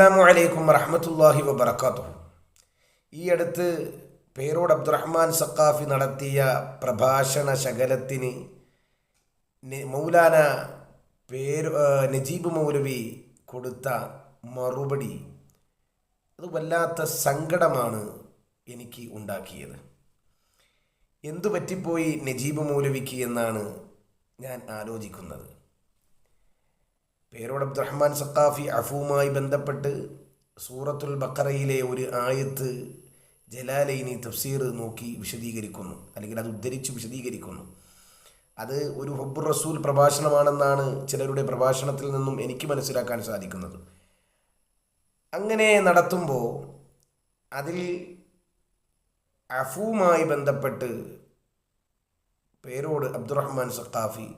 അസ്സാം വലൈക്കും വറഹമത്തല്ലാഹി വബർക്കാത്തു ഈ അടുത്ത് പേരോട് അബ്ദുറഹ്മാൻ സക്കാഫി നടത്തിയ പ്രഭാഷണ ശകലത്തിന് മൗലാന പേര് നജീബ് മൗലവി കൊടുത്ത മറുപടി അത് വല്ലാത്ത സങ്കടമാണ് എനിക്ക് ഉണ്ടാക്കിയത്. എന്തു പറ്റിപ്പോയി നജീബ് മൗലവിക്ക് എന്നാണ് ഞാൻ ആലോചിക്കുന്നത്. പേരോട് അബ്ദുറഹ്മാൻ സക്കാഫി അഫുവുമായി ബന്ധപ്പെട്ട് സൂറത്തുൽ ബക്കറയിലെ ഒരു ആയത്ത് ജലാലൈനി തഫ്സീർ നോക്കി വിശദീകരിക്കുന്നു. അല്ലെങ്കിൽ അത് ഉദ്ധരിച്ച് വിശദീകരിക്കുന്നു. അത് ഒരു ഹബ്ബുർ റസൂൽ പ്രഭാഷണമാണെന്നാണ് ചിലരുടെ പ്രഭാഷണത്തിൽ നിന്നും എനിക്ക് മനസ്സിലാക്കാൻ സാധിക്കുന്നത്. അങ്ങനെ നടത്തുമ്പോൾ അതിൽ അഫുവുമായി ബന്ധപ്പെട്ട് പേരോട് അബ്ദുറഹ്മാൻ സഖാഫി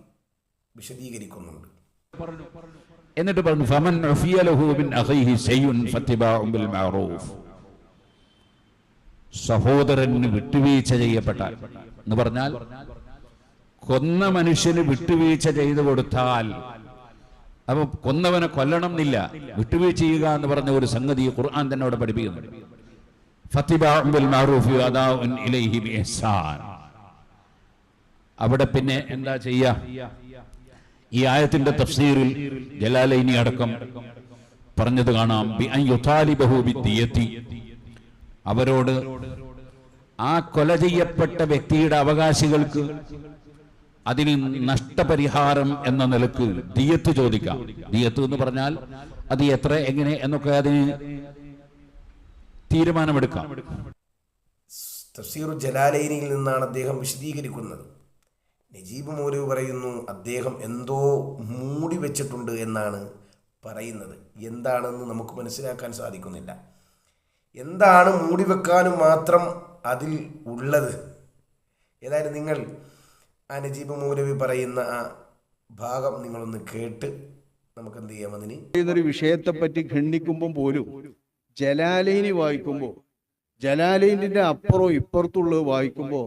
വിശദീകരിക്കുന്നുണ്ട്. എന്നിട്ട് പറഞ്ഞു ഫമൻ സഹോദരന് വിട്ടുവീഴ്ച ചെയ്യപ്പെട്ടാൽ എന്ന് പറഞ്ഞാൽ കൊന്ന മനുഷ്യന് വിട്ടുവീഴ്ച ചെയ്തു കൊടുത്താൽ അപ്പൊ കൊന്നവനെ കൊല്ലണം എന്നില്ല വിട്ടുവീഴ്ച ചെയ്യുക എന്ന് പറഞ്ഞ ഒരു സംഗതി ഖുർആൻ തന്നെ അവിടെ പഠിപ്പിക്കുന്നുണ്ട് അവിടെ പിന്നെ എന്താ ചെയ്യാ? ഈ ആയത്തിന്റെ തഫ്സീറിൽ ജലാലൈനി അടക്കം പറഞ്ഞത് കാണാം. അവരോട് ആ കൊല ചെയ്യപ്പെട്ട വ്യക്തിയുടെ അവകാശികൾക്ക് അതിന് നഷ്ടപരിഹാരം എന്ന നിലയ്ക്ക് ദിയത്ത് ചോദിക്കാം. ദിയത്ത് എന്ന് പറഞ്ഞാൽ അത് എത്ര എങ്ങനെ എന്നൊക്കെ അതിന് തീരുമാനമെടുക്കാം. തഫ്സീറു ജലാലൈനിയിൽ നിന്നാണ് അദ്ദേഹം വിശദീകരിക്കുന്നത്. നജീബ് മൗലവി പറയുന്നു അദ്ദേഹം എന്തോ മൂടി വെച്ചിട്ടുണ്ട് എന്നാണ് പറയുന്നത്. എന്താണെന്ന് നമുക്ക് മനസ്സിലാക്കാൻ സാധിക്കുന്നില്ല. എന്താണ് മൂടി വെക്കാനും മാത്രം അതിൽ ഉള്ളത്? ഏതായാലും നിങ്ങൾ ആ നജീബ് മൗലവി പറയുന്ന ആ ഭാഗം നിങ്ങളൊന്ന് കേട്ട് നമുക്ക് എന്ത് ചെയ്യാം അതിന്? വിഷയത്തെ പറ്റി ഖണ്ഡിക്കുമ്പോൾ പോലും ജലാലയിനി വായിക്കുമ്പോൾ ജലാലയിനിന്റെ അപ്പുറവും ഇപ്പുറത്തുള്ളത് വായിക്കുമ്പോൾ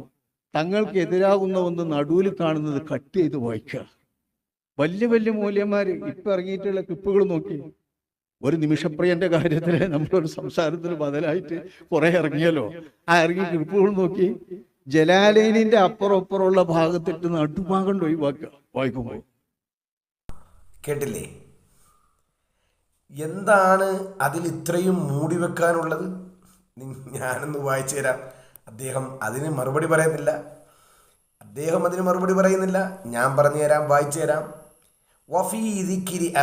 തങ്ങൾക്ക് എതിരാകുന്ന ഒന്ന് നടുവിൽ കാണുന്നത് കട്ട് ചെയ്ത് വായിക്കുക. വലിയ വലിയ മൂല്യന്മാർ ഇപ്പൊ ഇറങ്ങിയിട്ടുള്ള ക്ലിപ്പുകൾ നോക്കി. ഒരു നിമിഷപ്രിയന്റെ കാര്യത്തിൽ നമ്മളൊരു സംസാരത്തിന് ബദലായിട്ട് കുറെ ഇറങ്ങിയല്ലോ. ആ ഇറങ്ങി ക്ലിപ്പുകൾ നോക്കി. ജലാലൈനിന്റെ അപ്പുറം അപ്പുറമുള്ള ഭാഗത്തിട്ട് നടുഭാഗം ഒഴിവാക്കുക. വായിക്കുമ്പോൾ. കേട്ടില്ലേ? എന്താണ് അതിൽ ഇത്രയും മൂടി വെക്കാനുള്ളത് ഞാനൊന്ന് വായിച്ചു തരാം അദ്ദേഹം അതിന് മറുപടി പറയുന്നില്ല. അദ്ദേഹം അതിന് മറുപടി പറയുന്നില്ല. ഞാൻ പറഞ്ഞു തരാം വായിച്ചു തരാം. വഫീ ദിക്കിരി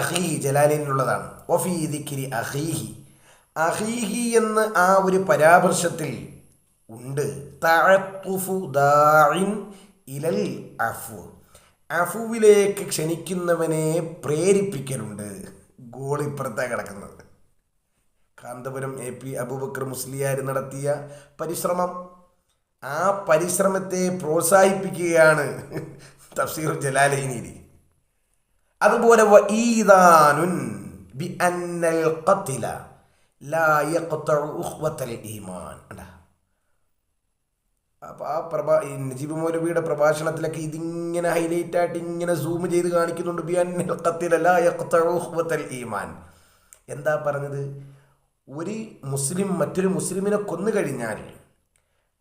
ജലാലിനുള്ളതാണ് വഫീ ദിക്കിരി അഹീഹി അഹീഹി എന്ന് ആ ഒരു പരാമർശത്തിൽ ഉണ്ട്. ഇലൽ അഫു. അഫുവിലേക്ക് ക്ഷണിക്കുന്നവനെ പ്രേരിപ്പിക്കലുണ്ട്. ഗോളിപ്പുറത്താണ് കിടക്കുന്നത്. കാന്തപുരം എ പി അബൂബക്കർ മുസ്ലിയാർ നടത്തിയ പരിശ്രമം. ആ പരിശ്രമത്തെ പ്രോത്സാഹിപ്പിക്കുകയാണ് തഫ്സീർ ജലാലൈനിയിൽ അതുപോലെ ഖത്ല ലാ ഈമാൻ. അപ്പോൾ ആ പ്രഭാ നജീബ് മൗലവിയുടെ പ്രഭാഷണത്തിലൊക്കെ ഇതിങ്ങനെ ഹൈലൈറ്റ് ആയിട്ട് ഇങ്ങനെ സൂം ചെയ്ത് കാണിക്കുന്നുണ്ട്. യഖ്തഉ ഉഖ്വത്തൽ ഈമാൻ. എന്താ പറഞ്ഞത്? ഒരു മുസ്ലിം മറ്റൊരു മുസ്ലിമിനെ കൊന്നു കഴിഞ്ഞാൽ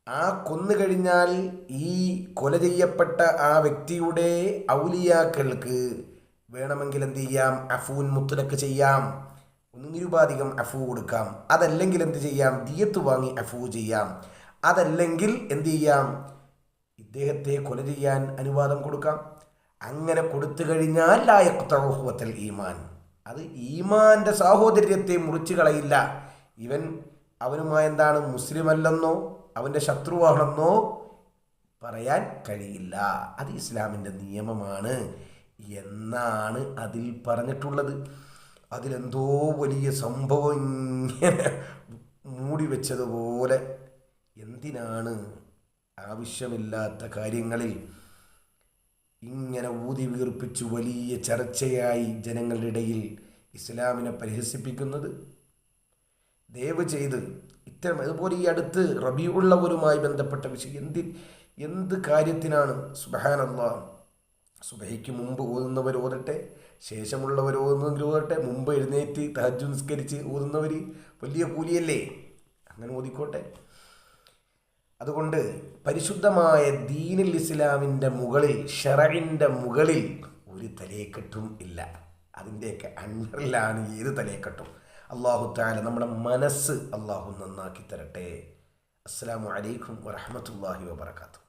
ആ കൊന്നു കഴിഞ്ഞാൽ ഈ കൊല ചെയ്യപ്പെട്ട ആ വ്യക്തിയുടെ ഔലിയാക്കൾക്ക് വേണമെങ്കിൽ എന്ത് ചെയ്യാം? അഫൂൻ മുത്തലക്ക് ചെയ്യാം. ഒന്നിരുപാധികം അഫു കൊടുക്കാം. അതല്ലെങ്കിൽ എന്ത് ചെയ്യാം? ദിയത്ത് വാങ്ങി അഫു ചെയ്യാം. അതല്ലെങ്കിൽ എന്ത് ചെയ്യാം? ഇദ്ദേഹത്തെ കൊല ചെയ്യാൻ അനുവാദം കൊടുക്കാം. അങ്ങനെ കൊടുത്തു കഴിഞ്ഞാൽ ലായക്കുത്തൽ ഈമാൻ. അത് ഈമാന്റെ സാഹോദര്യത്തെ മുറിച്ചു കളയില്ല. ഇവൻ അവനുമായി എന്താണ് മുസ്ലിം അല്ലെന്നോ അവന്റെ ശത്രുവാണെന്നോ പറയാൻ കഴിയില്ല. അത് ഇസ്ലാമിന്റെ നിയമമാണ് എന്നാണ് അതിൽ പറഞ്ഞിട്ടുള്ളത്. അതിലെന്തോ വലിയ സംഭവം ഇങ്ങനെ മൂടി വെച്ചതുപോലെ എന്തിനാണ് ആവശ്യമില്ലാത്ത കാര്യങ്ങളിൽ ഇങ്ങനെ ഊതി വീർപ്പിച്ച് വലിയ ചർച്ചയായി ജനങ്ങളുടെ ഇടയിൽ ഇസ്ലാമിനെ പരിഹസിപ്പിക്കുന്നത്. ദയവ് ചെയ്ത് ഇത്തരം അതുപോലെ ഈ അടുത്ത് റബിയുള്ളവരുമായി ബന്ധപ്പെട്ട വിഷയം എന്തി എന്ത് കാര്യത്തിനാണ്? സുബഹാനല്ല. സുബഹയ്ക്ക് മുമ്പ് ഓതുന്നവർ ഓതട്ടെ ശേഷമുള്ളവർ ഓതുന്നെങ്കിലും ഓതട്ടെ മുമ്പ് എഴുന്നേറ്റ് തഹജ് നിസ്കരിച്ച് ഓതുന്നവർ വലിയ കൂലിയല്ലേ? അങ്ങനെ ഓതിക്കോട്ടെ. അതുകൊണ്ട് പരിശുദ്ധമായ ദീനുൽ ഇസ്ലാമിന്റെ മുകളിൽ ഷറയിന്റെ മുകളിൽ ഒരു തലയെക്കെട്ടും ഇല്ല. അതിന്റെയൊക്കെ അണ്ടറിലാണ് ഏത് തലയെക്കെട്ടും. അള്ളാഹു താല നമ്മുടെ മനസ്സ് അള്ളാഹു നന്നാക്കി തരട്ടെ. അസ്സാം വലൈക്കും വരഹമത്തല്ലാഹി വാബർക്കാത്തു